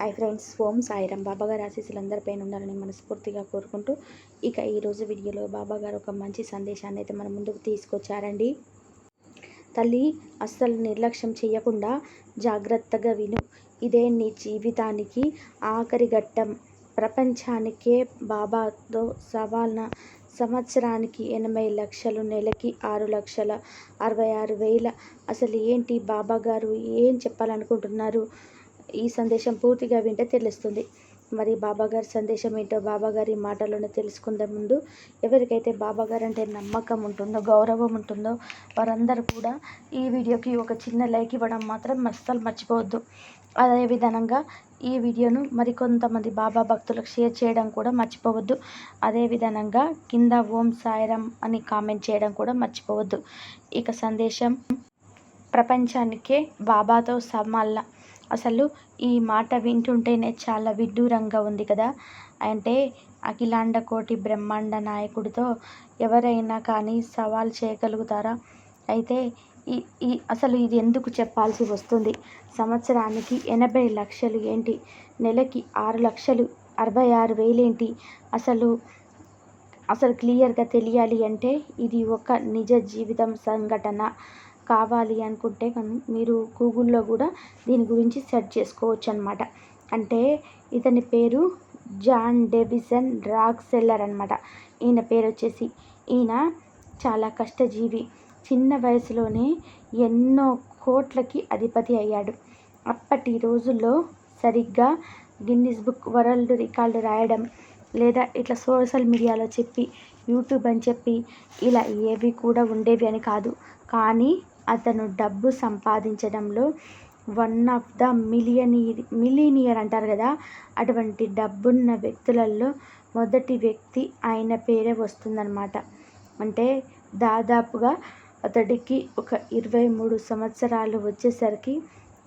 I friends ఓం సాయిరామ్. బాబాగారు ఆశీస్సులు అందరిపైన ఉండాలని మనస్ఫూర్తిగా కోరుకుంటూ ఇక ఈరోజు వీడియోలో బాబాగారు ఒక మంచి సందేశాన్ని అయితే మన ముందుకు తీసుకొచ్చారండి. తల్లి అస్సలు నిర్లక్ష్యం చేయకుండా జాగ్రత్తగా విను. ఇదే నీ జీవితానికి ఆఖరి ఘట్టం. ప్రపంచానికే బాబాతో సవాల్న సంవత్సరానికి ఎనభై లక్షలు నెలకి ఆరు లక్షల అరవై ఆరు వేల. అసలు ఏంటి బాబా గారు? ఏం చెప్పాలనుకుంటున్నారు? ఈ సందేశం పూర్తిగా వింటే తెలుస్తుంది. మరి బాబాగారి సందేశం ఏంటో బాబాగారి మాటలోనే తెలుసుకుందే ముందు ఎవరికైతే బాబాగారు అంటే నమ్మకం ఉంటుందో గౌరవం ఉంటుందో వారందరూ కూడా ఈ వీడియోకి ఒక చిన్న లైక్ ఇవ్వడం మాత్రం అస్సలు మర్చిపోవద్దు. అదే విధంగా ఈ వీడియోను మరికొంతమంది బాబా భక్తులకు షేర్ చేయడం కూడా మర్చిపోవద్దు. అదే విధంగా కింద ఓం సాయిరం అని కామెంట్ చేయడం కూడా మర్చిపోవద్దు. ఇక సందేశం ప్రపంచానికే బాబాతో సమాల్లా. అసలు ఈ మాట వింటుంటేనే చాలా విడ్డూరంగా ఉంది కదా. అంటే అఖిలాండ కోటి బ్రహ్మాండ నాయకుడితో ఎవరైనా కానీ సవాల్ చేయగలుగుతారా? అయితే ఈ ఈ అసలు ఇది ఎందుకు చెప్పాల్సి వస్తుంది? సంవత్సరానికి ఎనభై లక్షలు ఏంటి? నెలకి ఆరు లక్షలు అరవై ఆరు వేలేంటి? అసలు అసలు క్లియర్గా తెలియాలి అంటే ఇది ఒక నిజ జీవితం సంఘటన. కావాలి అనుకుంటే మీరు గూగుల్లో కూడా దీని గురించి సెర్చ్ చేసుకోవచ్చు అనమాట అంటే ఇతని పేరు జాన్ డెవిసన్ రాక్ సెల్లర్ అనమాట. ఈయన పేరు వచ్చేసి ఈయన చాలా కష్టజీవి. చిన్న వయసులోనే ఎన్నో కోట్లకి అధిపతి అయ్యాడు. అప్పటి రోజుల్లో సరిగ్గా గిన్నిస్ బుక్ వరల్డ్ రికార్డు రాయడం లేదా ఇట్లా సోషల్ మీడియాలో చెప్పి యూట్యూబ్ అని చెప్పి ఇలా ఏవి కూడా ఉండేవి అని కాదు. కానీ అతను డబ్బు సంపాదించడంలో one of the millionaire millionaire అంటారు కదా అటువంటి డబ్బున్న వ్యక్తులలో మొదటి వ్యక్తి ఆయన పేరే వస్తుందన్నమాట. అంటే దాదాపుగా అతడికి ఒక ఇరవై మూడు సంవత్సరాలు వచ్చేసరికి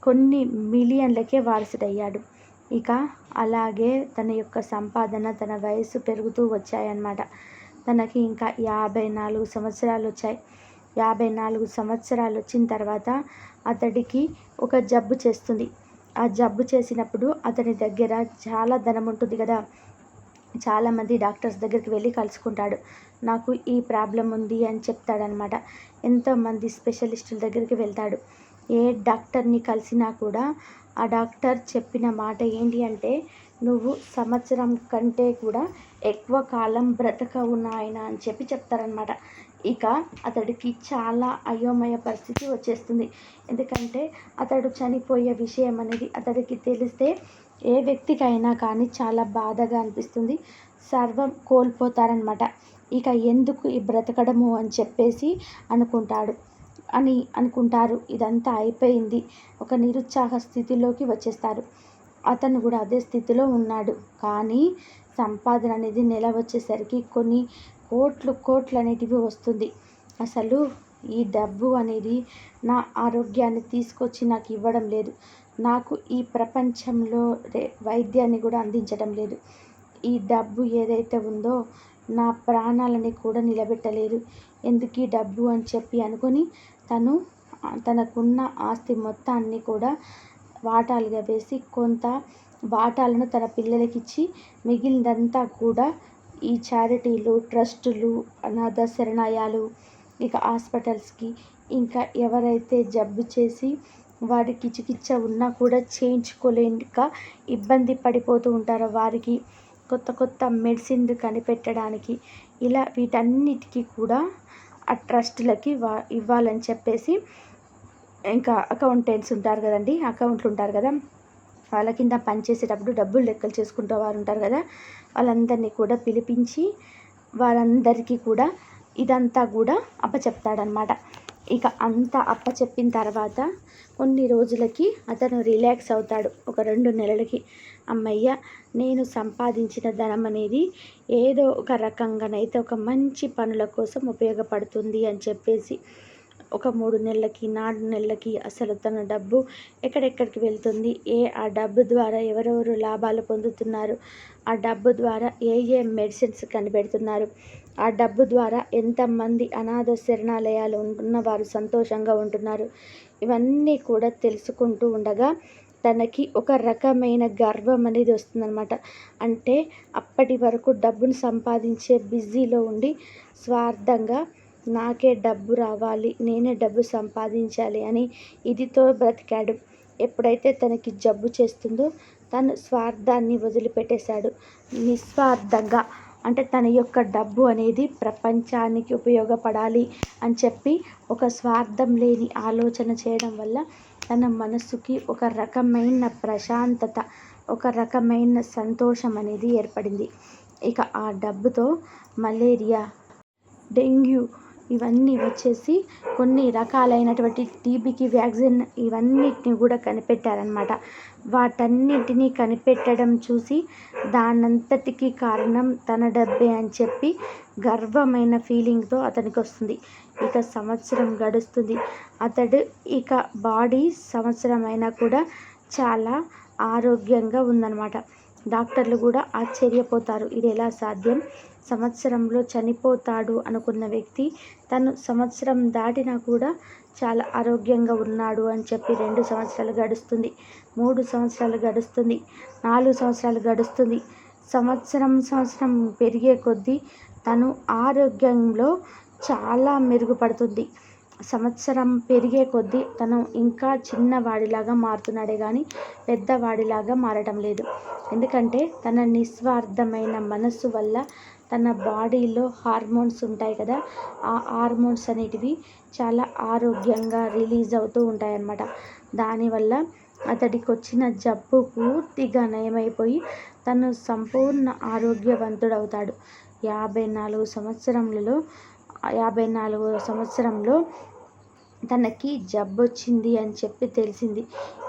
కొన్ని మిలియన్లకే వారసుడయ్యాడు. ఇక అలాగే తన యొక్క సంపాదన తన వయసు పెరుగుతూ వచ్చాయన్నమాట. తనకి ఇంకా యాభై నాలుగు సంవత్సరాలు వచ్చాయి యాభై నాలుగు సంవత్సరాలు వచ్చిన తర్వాత అతడికి ఒక జబ్బు చేస్తుంది. ఆ జబ్బు చేసినప్పుడు అతని దగ్గర చాలా ధనం ఉంటుంది కదా. చాలామంది డాక్టర్స్ దగ్గరికి వెళ్ళి కలుసుకుంటాడు. నాకు ఈ ప్రాబ్లం ఉంది అని చెప్తాడనమాట ఎంతోమంది స్పెషలిస్టుల దగ్గరికి వెళ్తాడు. ఏ డాక్టర్ని కలిసినా కూడా ఆ డాక్టర్ చెప్పిన మాట ఏంటి అంటే నువ్వు సంవత్సరం కంటే కూడా ఎక్కువ కాలం బ్రతకవు నాయన అని చెప్పి చెప్తారనమాట ఇక అతడికి చాలా అయోమయ పరిస్థితి వచ్చేస్తుంది. ఎందుకంటే అతడు చనిపోయే విషయం అనేది అతడికి తెలిస్తే ఏ వ్యక్తికైనా కానీ చాలా బాధగా అనిపిస్తుంది. సర్వం కోల్పోతారనమాట ఇక ఎందుకు ఈ బ్రతకడము అని చెప్పేసి అనుకుంటాడు. అని అనుకుంటారు. ఇదంతా అయిపోయింది. ఒక నిరుత్సాహ స్థితిలోకి వచ్చేస్తారు. అతను కూడా అదే స్థితిలో ఉన్నాడు. కానీ సంపాదన అనేది నెల వచ్చేసరికి కొన్ని కోట్లు కోట్లు అనేటివి వస్తుంది. అసలు ఈ డబ్బు అనేది నా ఆరోగ్యాన్ని తీసుకొచ్చి నాకు ఇవ్వడం లేదు. నాకు ఈ ప్రపంచంలో వైద్యాన్ని కూడా అందించడం లేదు. ఈ డబ్బు ఏదైతే ఉందో నా ప్రాణాలని కూడా నిలబెట్టలేదు. ఎందుకు ఈ డబ్బు అని చెప్పి అనుకొని తను తనకున్న ఆస్తి మొత్తాన్ని కూడా వాటాలుగా వేసి కొంత వాటాలను తన పిల్లలకి ఇచ్చి మిగిలినదంతా కూడా ఈ చారిటీలు ట్రస్టులు అనాథ శరణాలయాలు ఇక హాస్పిటల్స్కి ఇంకా ఎవరైతే జబ్బు చేసి వారికి చికిత్స ఉన్నా కూడా చేయించుకోలేక ఇబ్బంది పడిపోతూ ఉంటారో వారికి కొత్త కొత్త మెడిసిన్లు కనిపెట్టడానికి ఇలా వీటన్నిటికీ కూడా ఆ ట్రస్టులకి వా ఇవ్వాలని చెప్పేసి ఇంకా అకౌంటెంట్స్ ఉంటారు కదండి అకౌంట్లు ఉంటారు కదా. వాళ్ళ కింద పనిచేసేటప్పుడు డబ్బులు లెక్కలు చేసుకుంటూ వారు ఉంటారు కదా వాళ్ళందరినీ కూడా పిలిపించి వారందరికీ కూడా ఇదంతా కూడా అప్పచెప్తాడనమాట ఇక అంతా అప్పచెప్పిన తర్వాత కొన్ని రోజులకి అతను రిలాక్స్ అవుతాడు. ఒక రెండు నెలలకి అమ్మయ్య నేను సంపాదించిన ధనం అనేది ఏదో ఒక రకంగానైతే ఒక మంచి పనుల కోసం ఉపయోగపడుతుంది అని చెప్పేసి ఒక మూడు నెలలకి నాలుగు నెలలకి అసలు తన డబ్బు ఎక్కడెక్కడికి వెళ్తుంది? ఏ ఆ డబ్బు ద్వారా ఎవరెవరు లాభాలు పొందుతున్నారు? ఆ డబ్బు ద్వారా ఏ ఏ మెడిసిన్స్ కనిపెడుతున్నారు? ఆ డబ్బు ద్వారా ఎంతమంది అనాథ శరణాలయాలు ఉన్నవారు సంతోషంగా ఉంటున్నారు? ఇవన్నీ కూడా తెలుసుకుంటూ ఉండగా తనకి ఒక రకమైన గర్వం అనేది వస్తుందన్నమాట. అంటే అప్పటి వరకు డబ్బును సంపాదించే బిజీలో ఉండి స్వార్థంగా నాకే డబ్బు రావాలి నేనే డబ్బు సంపాదించాలి అని ఇదితో బ్రతికాడు. ఎప్పుడైతే తనకి జబ్బు చేస్తుందో తను స్వార్థాన్ని వదిలిపెట్టేశాడు. నిస్వార్థంగా అంటే తన యొక్క డబ్బు అనేది ప్రపంచానికి ఉపయోగపడాలి అని చెప్పి ఒక స్వార్థం లేని ఆలోచన చేయడం వల్ల తన మనసుకి ఒక రకమైన ప్రశాంతత ఒక రకమైన సంతోషం అనేది ఏర్పడింది. ఇక ఆ డబ్బుతో మలేరియా డెంగ్యూ ఇవన్నీ వచ్చేసి కొన్ని రకాలైనటువంటి టీబీకి వ్యాక్సిన్ ఇవన్నిటిని కూడా కనిపెట్టారనమాట వాటన్నిటినీ కనిపెట్టడం చూసి దానంతటికి కారణం తన డబ్బే అని చెప్పి గర్వమైన ఫీలింగ్తో అతనికి వస్తుంది. ఇక సంవత్సరం గడుస్తుంది. అతడు ఇక బాడీ సంవత్సరం అయినా కూడా చాలా ఆరోగ్యంగా ఉందన్నమాట. డాక్టర్లు కూడా ఆశ్చర్యపోతారు. ఇది ఎలా సాధ్యం? సంవత్సరంలో చనిపోతాడు అనుకున్న వ్యక్తి తను సంవత్సరం దాటినా కూడా చాలా ఆరోగ్యంగా ఉన్నాడు అని చెప్పి రెండు సంవత్సరాలు గడుస్తుంది. మూడు సంవత్సరాలు గడుస్తుంది. నాలుగు సంవత్సరాలు గడుస్తుంది. సంవత్సరం సంవత్సరం పెరిగే కొద్దీ తను ఆరోగ్యంలో చాలా మెరుగుపడుతుంది. సంవత్సరం పెరిగే కొద్దీ తను ఇంకా చిన్నవాడిలాగా మారుతున్నాడే కానీ పెద్దవాడిలాగా మారడం లేదు. ఎందుకంటే తన నిస్వార్థమైన మనస్సు వల్ల తన బాడీలో హార్మోన్స్ ఉంటాయి కదా ఆ హార్మోన్స్ అనేటివి చాలా ఆరోగ్యంగా రిలీజ్ అవుతూ ఉంటాయి అన్నమాట దానివల్ల అతడికి వచ్చిన జబ్బు పూర్తిగా నయమైపోయి తను సంపూర్ణ ఆరోగ్యవంతుడవుతాడు. యాభై నాలుగు సంవత్సరములలో యాభై నాలుగు సంవత్సరంలో తనకి జబ్బు వచ్చింది అని చెప్పి తెలిసింది.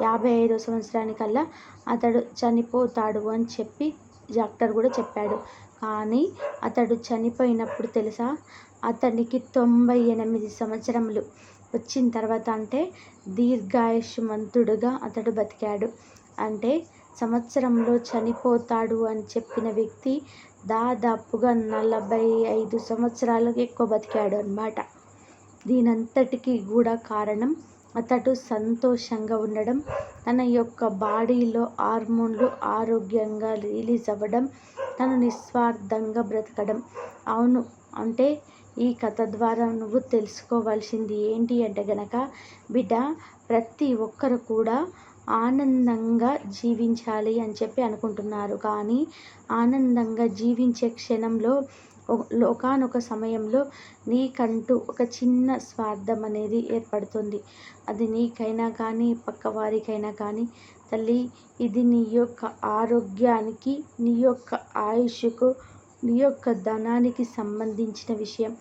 యాభై ఐదో సంవత్సరానికల్లా అతడు చనిపోతాడు అని చెప్పి డాక్టర్ కూడా చెప్పాడు. కానీ అతడు చనిపోయినప్పుడు తెలుసా? అతనికి తొంభై ఎనిమిది సంవత్సరములు వచ్చిన తర్వాత అంటే దీర్ఘాయుష్మంతుడుగా అతడు బతికాడు. అంటే సంవత్సరంలో చనిపోతాడు అని చెప్పిన వ్యక్తి దాదాపుగా నలభై ఐదు సంవత్సరాలకు ఎక్కువ బతికాడు అనమాట దీనంతటికీ కూడా కారణం అతడు సంతోషంగా ఉండడం తన యొక్క బాడీలో హార్మోన్లు ఆరోగ్యంగా రిలీజ్ అవ్వడం తను నిస్వార్థంగా బ్రతకడం. అవును అంటే ఈ కథ ద్వారా నువ్వు తెలుసుకోవాల్సింది ఏంటి అంటే గనక బిడ్డ ప్రతి ఒక్కరు కూడా ఆనందంగా జీవించాలి అని చెప్పి అనుకుంటున్నారు. కానీ ఆనందంగా జీవించే క్షణంలో ఒకనొక సమయంలో నీకంటూ ఒక చిన్న స్వార్థం అనేది ఏర్పడుతుంది. అది నీకైనా కానీ పక్కవారికైనా కానీ తల్లి ఇది నీ యొక్క ఆరోగ్యానికి నీ యొక్క ఆయుష్కు నీ యొక్క ధనానికి సంబంధించిన విషయం.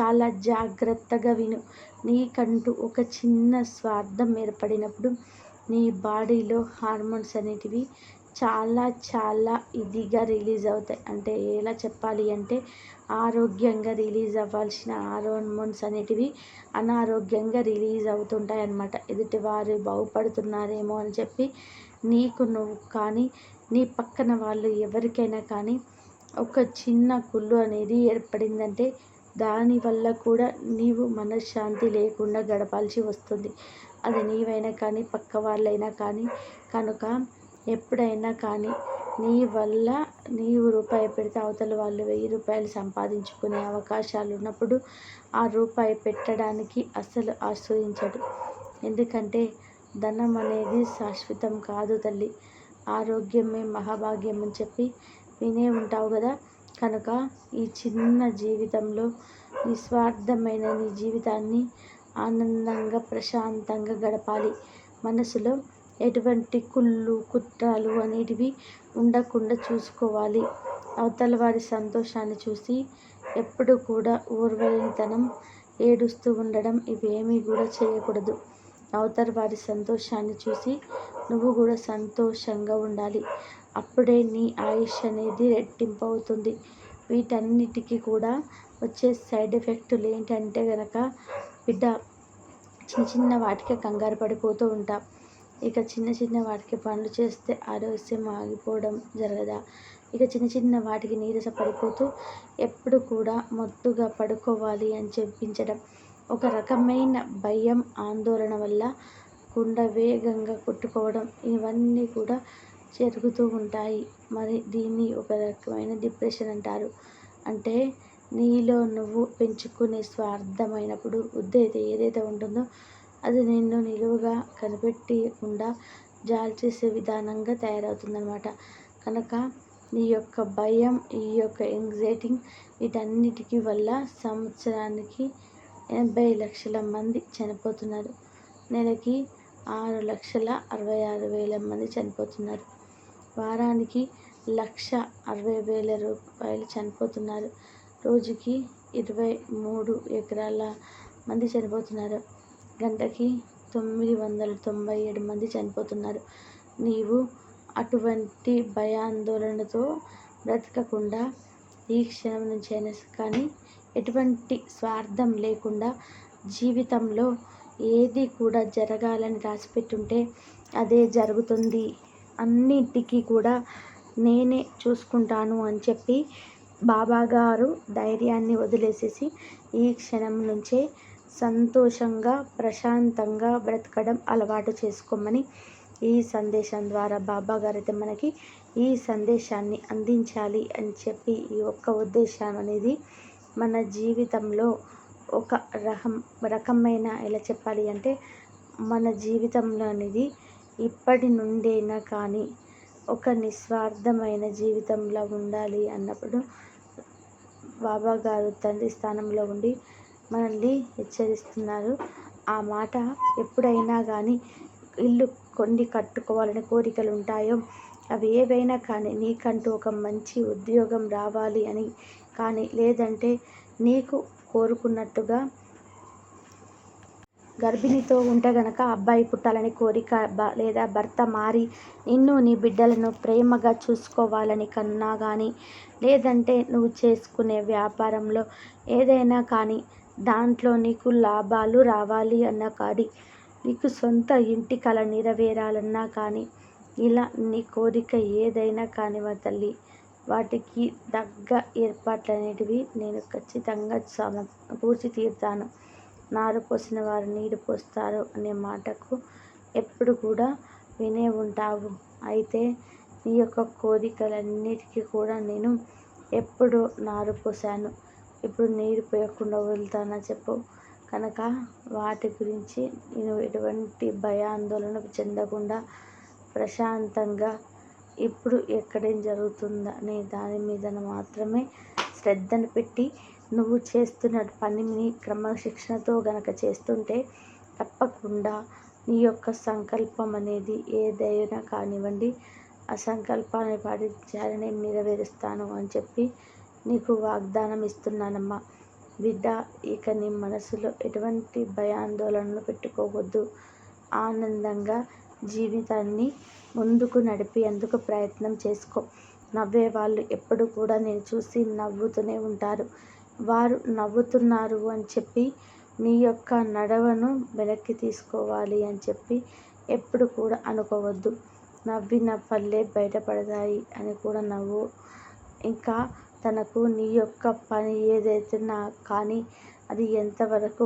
చాలా జాగ్రత్తగా విను. నీకంటూ ఒక చిన్న స్వార్థం ఏర్పడినప్పుడు నీ బాడీలో హార్మోన్స్ అనేటివి చాలా చాలా ఇదిగా రిలీజ్ అవుతాయి. అంటే ఎలా చెప్పాలి అంటే ఆరోగ్యంగా రిలీజ్ అవ్వాల్సిన హార్మోన్స్ అనేటివి అనారోగ్యంగా రిలీజ్ అవుతుంటాయి అన్నమాట. ఎదుటివారు బాగుపడుతున్నారేమో అని చెప్పి నీకు నువ్వు కానీ నీ పక్కన వాళ్ళు ఎవరికైనా కానీ ఒక చిన్న కుళ్ళు అనేది ఏర్పడిందంటే దానివల్ల కూడా నీవు మనశ్శాంతి లేకుండా గడపాల్సి వస్తుంది. అది నీవైనా కానీ పక్క వాళ్ళైనా కానీ కనుక ఎప్పుడైనా కానీ నీ వల్ల నీవు రూపాయి పెడితే అవతల వాళ్ళు వెయ్యి రూపాయలు సంపాదించుకునే అవకాశాలు ఉన్నప్పుడు ఆ రూపాయి పెట్టడానికి అస్సలు ఆశ్రయించడు. ఎందుకంటే ధనం అనేది శాశ్వతం కాదు తల్లి. ఆరోగ్యమే మహాభాగ్యం అని చెప్పి వినే ఉంటావు కదా. కనుక ఈ చిన్న జీవితంలో నిస్వార్థమైన నీ జీవితాన్ని ఆనందంగా ప్రశాంతంగా గడపాలి. మనసులో ఎటువంటి కుళ్ళు కుట్రాలు అనేటివి ఉండకుండా చూసుకోవాలి. అవతల వారి సంతోషాన్ని చూసి ఎప్పుడు కూడా ఓర్వలేనితనం ఏడుస్తూ ఉండడం ఇవేమీ కూడా చేయకూడదు. అవతల వారి సంతోషాన్ని చూసి నువ్వు కూడా సంతోషంగా ఉండాలి. అప్పుడే నీ ఆయుష్ అనేది రెట్టింపు అవుతుంది వీటన్నిటికీ కూడా వచ్చే సైడ్ ఎఫెక్టులు ఏంటంటే కనుక బిడ్డ చిన్న చిన్న వాటికే కంగారు పడిపోతూ ఉంటాం. ఇక చిన్న చిన్న వాటికి పనులు చేస్తే ఆరోగ్యం ఆగిపోవడం జరగదా? ఇక చిన్న చిన్న వాటికి నీరస పడిపోతూ ఎప్పుడు కూడా మొత్తుగా పడుకోవాలి అని చెప్పించడం. ఒక రకమైన భయం ఆందోళన వల్ల గుండె వేగంగా కొట్టుకోవడం ఇవన్నీ కూడా జరుగుతూ ఉంటాయి. మరి దీన్ని ఒక రకమైన డిప్రెషన్ అంటారు. అంటే నీలో నువ్వు పెంచుకునే స్వార్థమైనప్పుడు ఉద్దేత ఏదైతే ఉంటుందో అది నిన్ను నిలువుగా కనిపెట్టకుండా జాలి చేసే విధానంగా తయారవుతుందన్నమాట. కనుక నీ యొక్క భయం ఈ యొక్క ఎంగ్జైటింగ్ వీటన్నిటికీ వల్ల సంవత్సరానికి ఎనభై లక్షల మంది చనిపోతున్నారు. నెలకి ఆరు లక్షల అరవై ఆరు వేల మంది చనిపోతున్నారు. వారానికి లక్ష అరవై వేల రూపాయలు చనిపోతున్నారు. రోజుకి ఇరవై మూడు ఎకరాల మంది చనిపోతున్నారు. గంటకి తొమ్మిది వందల తొంభై ఏడు మంది చనిపోతున్నారు. నీవు అటువంటి భయాందోళనతో బ్రతకకుండా ఈ క్షణం నుంచి అయినా కానీ ఎటువంటి స్వార్థం లేకుండా జీవితంలో ఏది కూడా జరగాలని రాసిపెట్టుంటే అదే జరుగుతుంది. అన్నిటికీ కూడా నేనే చూసుకుంటాను అని చెప్పి బాబా గారు ధైర్యాన్ని వదిలేసేసి ఈ క్షణం నుంచే సంతోషంగా ప్రశాంతంగా బ్రతకడం అలవాటు చేసుకోమని ఈ సందేశం ద్వారా బాబా గారైతే మనకి ఈ సందేశాన్ని అందించాలి అని చెప్పి ఈ ఒక్క ఉద్దేశం అనేది మన జీవితంలో ఒక రకం రకమైన ఎలా చెప్పాలి అంటే మన జీవితంలో అనేది ఇప్పటి నుండైనా కానీ ఒక నిస్వార్థమైన జీవితంలో ఉండాలి అన్నప్పుడు బాబా గారు తండ్రి స్థానంలో ఉండి మనల్ని హెచ్చరిస్తున్నారు. ఆ మాట ఎప్పుడైనా కానీ ఇల్లు కొన్ని కట్టుకోవాలని కోరికలు ఉంటాయో అవి ఏవైనా కానీ నీకంటూ ఒక మంచి ఉద్యోగం రావాలి అని కానీ లేదంటే నీకు కోరుకున్నట్టుగా గర్భిణితో ఉంటే గనక అబ్బాయి పుట్టాలని కోరిక లేదా భర్త మారి నిన్ను నీ బిడ్డలను ప్రేమగా చూసుకోవాలని కన్నా కానీ లేదంటే నువ్వు చేసుకునే వ్యాపారంలో ఏదైనా కానీ దాంట్లో నీకు లాభాలు రావాలి అన్నా కానీ నీకు సొంత ఇంటి కళ నెరవేరాలన్నా కానీ ఇలా నీ కోరిక ఏదైనా కానివ్వ తల్లి. వాటికి తగ్గ ఏర్పాట్లు అనేటివి నేను ఖచ్చితంగా సమ పూర్చి తీరుతాను. నారు పోసిన వారు నీరు పోస్తారు అనే మాటకు ఎప్పుడు కూడా వినే ఉంటావు. అయితే నీ యొక్క కోరికలన్నిటికీ కూడా నేను ఎప్పుడు నారు పోసాను ఇప్పుడు నీరు పోయకుండా వెళ్తానా చెప్పు. కనుక వాటి గురించి నేను ఎటువంటి భయాందోళన చెందకుండా ప్రశాంతంగా ఇప్పుడు ఎక్కడేం జరుగుతుందా అనే దాని మీద మాత్రమే శ్రద్ధను పెట్టి నువ్వు చేస్తున్న పనిని క్రమశిక్షణతో గనక చేస్తుంటే తప్పకుండా నీ యొక్క సంకల్పం అనేది ఏదైనా కానివ్వండి ఆ సంకల్పాన్ని పాటించాలని నెరవేరుస్తాను అని చెప్పి నీకు వాగ్దానం ఇస్తున్నానమ్మా. బిడ్డ ఇక నీ మనసులో ఎటువంటి భయాందోళనలు పెట్టుకోవద్దు. ఆనందంగా జీవితాన్ని ముందుకు నడిపేందుకు ప్రయత్నం చేసుకో. నవ్వే వాళ్ళు ఎప్పుడు కూడా నేను చూసి నవ్వుతూనే ఉంటారు. వారు నవ్వుతున్నారు అని చెప్పి నీ యొక్క నడవను వెనక్కి తీసుకోవాలి అని చెప్పి ఎప్పుడు కూడా అనుకోవద్దు. నవ్విన పల్లె బయటపడతాయి అని కూడా నవ్వు. ఇంకా తనకు నీ యొక్క పని ఏదైతే నా కానీ అది ఎంతవరకు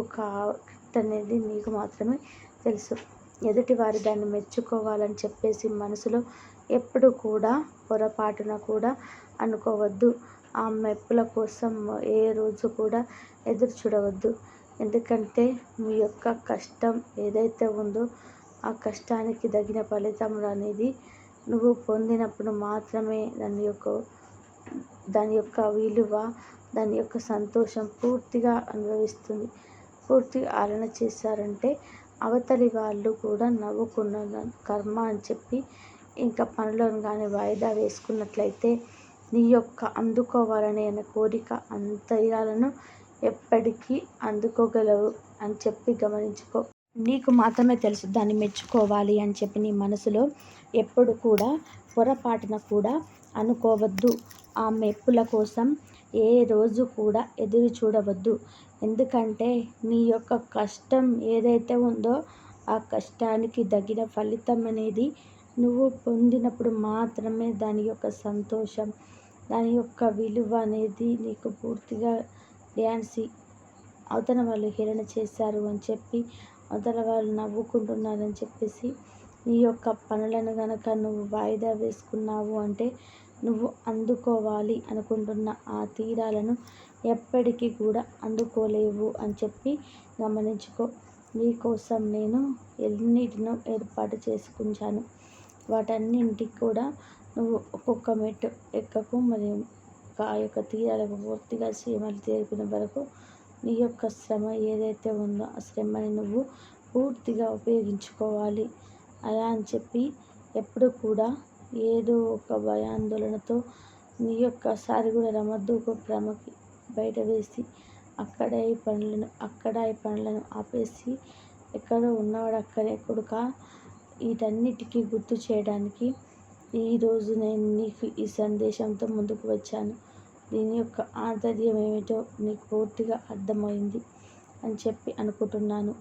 అనేది నీకు మాత్రమే తెలుసు. ఎదుటివారు దాన్ని మెచ్చుకోవాలని చెప్పేసి మనసులో ఎప్పుడు కూడా పొరపాటున కూడా అనుకోవద్దు. ఆ మెప్పుల కోసం ఏ రోజు కూడా ఎదురు చూడవద్దు. ఎందుకంటే మీ యొక్క కష్టం ఏదైతే ఉందో ఆ కష్టానికి తగిన ఫలితం అనేది నువ్వు పొందినప్పుడు మాత్రమే దాని యొక్క దాని యొక్క విలువ దాని యొక్క సంతోషం పూర్తిగా అనుభవిస్తుంది. పూర్తిగా ఆలన చేశారంటే అవతలి వాళ్ళు కూడా నవ్వుకున్న కర్మ అని చెప్పి ఇంకా పనులను కానీ వాయిదా వేసుకున్నట్లయితే నీ యొక్క అందుకోవాలనే కోరిక అంతరాలను ఎప్పటికీ అందుకోగలవు అని చెప్పి గమనించుకో. నీకు మాత్రమే తెలుసు దాన్ని మెచ్చుకోవాలి అని చెప్పి నీ మనసులో ఎప్పుడు కూడా పొరపాటున కూడా అనుకోవద్దు. ఆ మెప్పుల కోసం ఏ రోజు కూడా ఎదురు చూడవద్దు. ఎందుకంటే నీ యొక్క కష్టం ఏదైతే ఉందో ఆ కష్టానికి తగిన ఫలితం అనేది నువ్వు పొందినప్పుడు మాత్రమే దాని యొక్క సంతోషం దాని యొక్క విలువ అనేది నీకు పూర్తిగా డ్యాన్సీ అవతల వాళ్ళు హేళన చేశారు అని చెప్పి అవతల వాళ్ళు నవ్వుకుంటున్నారని చెప్పేసి నీ యొక్క పనులను గనక నువ్వు వాయిదా వేసుకున్నావు అంటే నువ్వు అందుకోవాలి అనుకుంటున్న ఆ తీరాలను ఎప్పటికీ కూడా అందుకోలేవు అని చెప్పి గమనించుకో. నీకోసం నేను ఎన్నిటినో ఏర్పాటు చేసుకుంటాను వాటన్నింటికి కూడా నువ్వు ఒక్కొక్క మెట్టు ఎక్కకు మరియు ఆ యొక్క తీరాలకు పూర్తిగా సీమలు చేరిపిన వరకు నీ యొక్క శ్రమ ఏదైతే ఉందో ఆ శ్రమని నువ్వు పూర్తిగా ఉపయోగించుకోవాలి. అలా అని చెప్పి ఎప్పుడు కూడా ఏదో ఒక భయాందోళనతో నీ యొక్క రమద్దు ఒక భ్రమకి బయట వేసి అక్కడ ఈ పనులను అక్కడ ఈ పనులను ఆపేసి ఎక్కడో ఉన్నవాడు అక్కడే కొడుక వీటన్నిటికీ గుర్తు చేయడానికి ఈరోజు నేను నీకు ఈ సందేశంతో ముందుకు వచ్చాను. దీని యొక్క ఆంతర్యం ఏమిటో నీకు పూర్తిగా అర్థమైంది అని చెప్పి అనుకుంటున్నాను.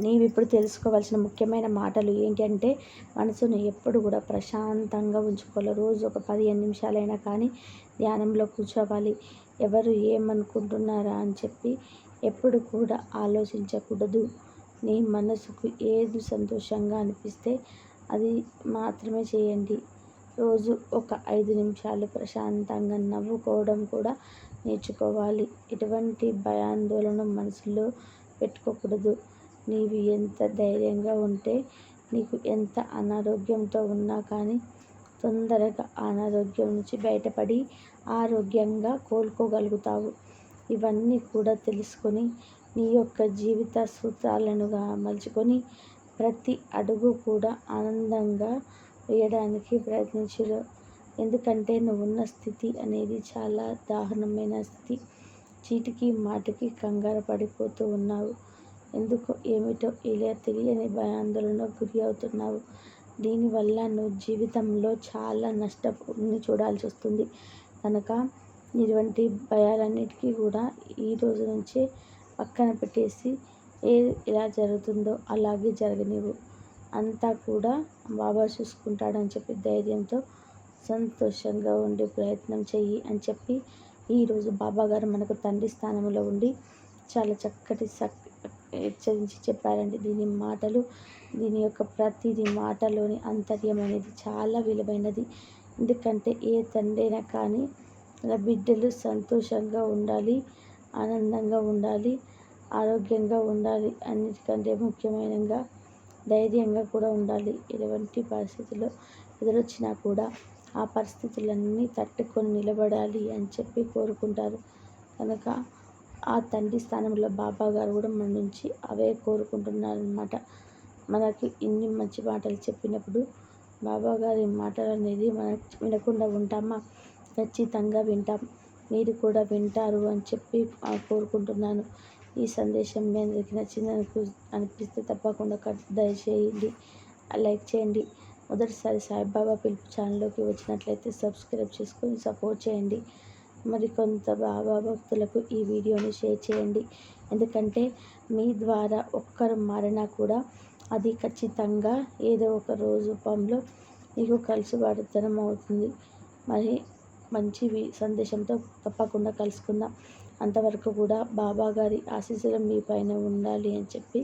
నీవు ఇప్పుడు తెలుసుకోవాల్సిన ముఖ్యమైన మాటలు ఏంటంటే మనసును ఎప్పుడు కూడా ప్రశాంతంగా ఉంచుకోవాలి. రోజు ఒక పదిహేను నిమిషాలైనా కానీ ధ్యానంలో కూర్చోవాలి. ఎవరు ఏమనుకుంటున్నారా అని చెప్పి ఎప్పుడు కూడా ఆలోచించకూడదు. నీ మనసుకు ఏది సంతోషంగా అనిపిస్తే అది మాత్రమే చేయండి. రోజు ఒక ఐదు నిమిషాలు ప్రశాంతంగా నవ్వుకోవడం కూడా నేర్చుకోవాలి. ఎటువంటి భయాందోళన మనసులో పెట్టుకోకూడదు. నీవు ఎంత ధైర్యంగా ఉంటే నీకు ఎంత అనారోగ్యంతో ఉన్నా కానీ తొందరగా అనారోగ్యం నుంచి బయటపడి ఆరోగ్యంగా కోలుకోగలుగుతావు. ఇవన్నీ కూడా తెలుసుకొని నీ యొక్క జీవిత సూత్రాలనుగా మలుచుకొని ప్రతి అడుగు కూడా ఆనందంగా వేయడానికి ప్రయత్నించు ఎందుకంటే నువ్వు ఉన్న స్థితి అనేది చాలా దారుణమైన స్థితి. చీటికి మాటికి కంగారు పడిపోతూ ఉన్నావు. ఎందుకు ఏమిటో ఇలా తెలియని భయాందోళనకు గురి అవుతున్నావు. దీనివల్ల నువ్వు జీవితంలో చాలా నష్టపోని చూడాల్సి వస్తుంది. కనుక ఇటువంటి భయాలన్నిటికీ కూడా ఈ రోజు నుంచే పక్కన పెట్టేసి ఏది ఎలా జరుగుతుందో అలాగే జరగనివ్వు. అంతా కూడా బాబా చూసుకుంటాడని చెప్పి ధైర్యంతో సంతోషంగా ఉండే ప్రయత్నం చెయ్యి అని చెప్పి ఈరోజు బాబా గారు మనకు తండ్రి స్థానంలో ఉండి చాలా చక్కటి సక్ హెచ్చరించి చెప్పారండి. దీని మాటలు దీని యొక్క ప్రతిది మాటలోని అంతర్యం అనేది చాలా విలువైనది. ఎందుకంటే ఏ తండ్రైనా కానీ నా బిడ్డలు సంతోషంగా ఉండాలి ఆనందంగా ఉండాలి ఆరోగ్యంగా ఉండాలి అన్నిటికంటే ముఖ్యమైనగా ధైర్యంగా కూడా ఉండాలి. ఎటువంటి పరిస్థితుల్లో ఎదురొచ్చినా కూడా ఆ పరిస్థితులన్నీ తట్టుకొని నిలబడాలి అని చెప్పి కోరుకుంటారు. కనుక ఆ తండ్రి స్థానంలో బాబా గారు కూడా మన నుంచి అవే కోరుకుంటున్నారనమాట మనకి ఇన్ని మంచి మాటలు చెప్పినప్పుడు బాబా గారి మాటలు అనేది మనం వినకుండా ఉంటామా? ఖచ్చితంగా వింటాం. మీరు కూడా వింటారు అని చెప్పి కోరుకుంటున్నాను. ఈ సందేశం మీ అందరికీ నచ్చింది అనిపిస్తే తప్పకుండా దయచేయండి. లైక్ చేయండి. మొదటిసారి సాయిబాబా పిలుపు ఛానల్లోకి వచ్చినట్లయితే సబ్స్క్రైబ్ చేసుకొని సపోర్ట్ చేయండి. మరి కొంత బాబా భక్తులకు ఈ వీడియోని షేర్ చేయండి. ఎందుకంటే మీ ద్వారా ఒక్కరు మారినా కూడా అది ఖచ్చితంగా ఏదో ఒక రోజు రూపంలో మీకు కలిసిబడతనం అవుతుంది. మరి మంచి సందేశంతో తప్పకుండా కలుసుకుందాం. అంతవరకు కూడా బాబా గారి ఆశీస్సులు మీ పైన ఉండాలి అని చెప్పి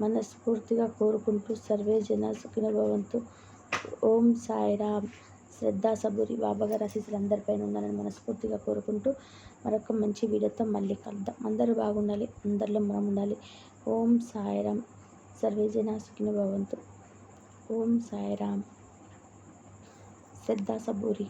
మనస్ఫూర్తిగా కోరుకుంటూ సర్వే జన సుఖిన భవంతు. ఓం సాయిరామ్. శ్రద్ధ సబూరి బాబాగారి ఆశీస్సులు అందరిపైన ఉండాలని మనస్ఫూర్తిగా కోరుకుంటూ మరొక మంచి వీడియోతో మళ్ళీ కలుద్దాం. అందరూ బాగుండాలి అందరిలో మనం ఉండాలి. ఓం సాయిరామ్. సర్వేజన సుఖిన భవంతు. ఓం సాయిరామ్. శ్రద్ధ సబూరి